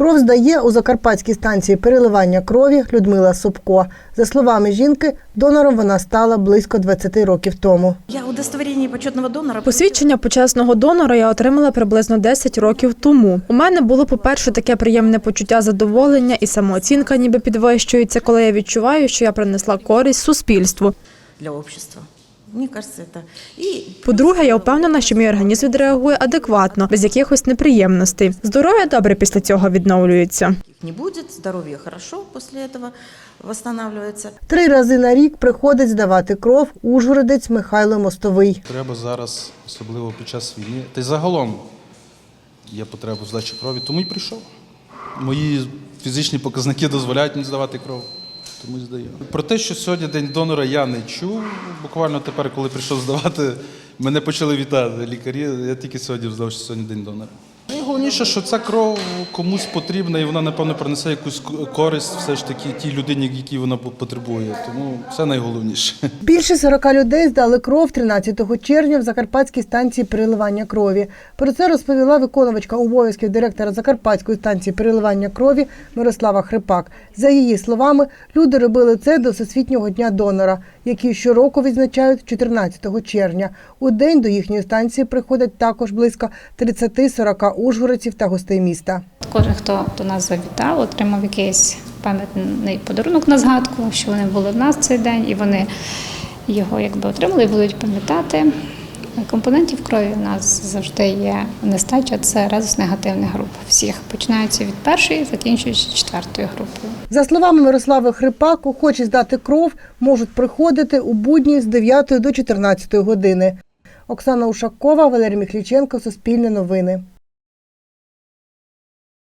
Кров здає у закарпатській станції переливання крові Людмила Собко. За словами жінки, донором вона стала близько 20 років тому. Я удостоверение почетного донора. Посвідчення почесного донора я отримала приблизно 10 років тому. У мене було, по-перше, таке приємне почуття задоволення і самооцінка ніби підвищується, коли я відчуваю, що я принесла користь суспільству. для общества. Мне кажется, это и По-друге, я впевнена, що мій організм відреагує адекватно, без якихось неприємностей. Здоров'я добре після цього відновлюється. не будет, здоровье хорошо после этого восстанавливается. Три рази на рік приходить здавати кров ужгородець Михайло Мостовий. Треба зараз, особливо під час війни, та й загалом є потреба в здачі крові, тому й прийшов. Мої фізичні показники дозволяють мені здавати кров, тому здаю. Про те, що сьогодні день донора, я не чув. Буквально тепер, коли прийшов здавати, мене почали вітати лікарі. Я тільки сьогодні здав, що сьогодні день донора. Найголовніше, що ця кров комусь потрібна, і вона, напевно, принесе якусь користь все ж таки тій людині, якій вона потребує. Тому це найголовніше. Більше 40 людей здали кров 13 червня в Закарпатській станції переливання крові. Про це розповіла виконувачка обов'язків директора Закарпатської станції переливання крові Мирослава Хрипак. За її словами, люди робили це до Всесвітнього дня донора, який щороку відзначають 14 червня. У день до їхньої станції приходять також близько 30-40 ужгородців та гостей міста. Кожен, хто до нас завітав, отримав якийсь пам'ятний подарунок на згадку, що вони були в нас цей день, і вони його якби отримали і будуть пам'ятати. Компонентів крові у нас завжди є нестача. Це резус негативних груп. Всіх починаються від першої, закінчуючи четвертою групою. За словами Мирослави Хрипак, охочі здати кров можуть приходити у будні з 9 до 14 години. Оксана Ушакова, Валерій Міхліченко, Суспільне новини.